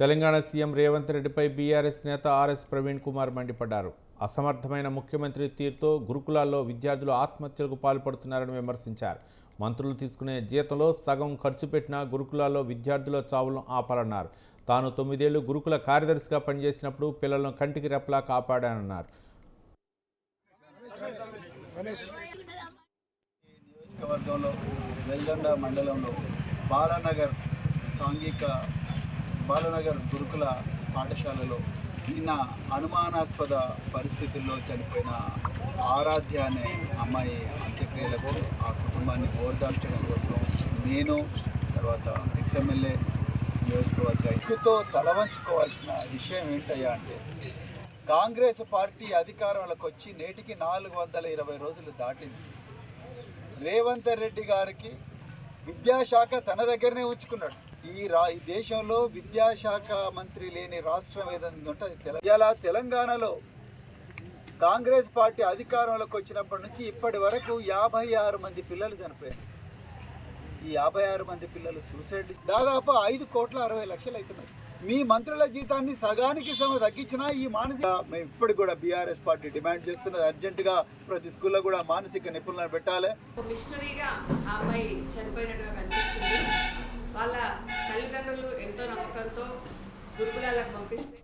Telangana CM Revanth రెడ్డిపై BRS నేత RS Praveen Kumar మండిపడ్డారు. అసమర్థమైన ముఖ్యమంత్రి తీరుతో గురుకులాల్లో విద్యార్థులు ఆత్మహత్యలకు పాల్పడుతున్నారని విమర్శించారు. మంత్రులు తీసుకునే జీతంలో సగం ఖర్చు పెట్టిన గురుకులాల్లో విద్యార్థుల చావులను ఆపాలన్నారు. తాను తొమ్మిదేళ్ళు గురుకుల కార్యదర్శిగా పనిచేసినప్పుడు పిల్లలను కంటికి రెప్పలా కాపాడానన్నారు. నియోజకవర్గంలో మండలంలో బాలానగర్ సాంఘిక బాలనగర్ గురుకుల పాఠశాలలో నిన్న అనుమానాస్పద పరిస్థితుల్లో చనిపోయిన ఆరాధ్య అనే అమ్మాయి అంత్యక్రియలకు ఆ కుటుంబాన్ని ఓర్దాల్చడం కోసం నేను తర్వాత ఎక్స్ఎమ్మెల్యే నియోజకవర్గ ఎక్కుతో తలవంచుకోవాల్సిన విషయం ఏంటయ్యా అంటే కాంగ్రెస్ పార్టీ అధికారంలోకి వచ్చి నేటికి నాలుగు వందల ఇరవై రోజులు దాటింది. రేవంత్ రెడ్డి గారికి విద్యాశాఖ తన దగ్గరనే ఉంచుకున్నాడు. ఈ రా ఈ దేశంలో విద్యాశాఖ మంత్రి లేని రాష్ట్రం ఏదైనా ఉంటే అది తెలంగాణ. ఇలా తెలంగాణలో కాంగ్రెస్ పార్టీ అధికారంలోకి వచ్చినప్పటి నుంచి ఇప్పటి వరకు యాభై ఆరు మంది పిల్లలు చనిపోయారు. ఈ యాభై ఆరు మంది పిల్లలు సూసైడ్ దాదాపు ఐదు కోట్ల అరవై లక్షలు అవుతున్నాయి. మీ మంత్రుల జీతాన్ని సగానికి సమ తగ్గించినా ఈ మానసిక మేము ఇప్పటికి కూడా బీఆర్ఎస్ పార్టీ డిమాండ్ చేస్తున్నది. అర్జెంటుగా ప్రతి స్కూల్లో కూడా మానసిక నిపుణులను పెట్టాలి. ఒక అమ్మాయి చనిపోయినట్టుగా కనిపిస్తుంది. వాళ్ళ తల్లిదండ్రులు ఎంతో నమ్మకంతో గురుకులాలకు పంపిస్తే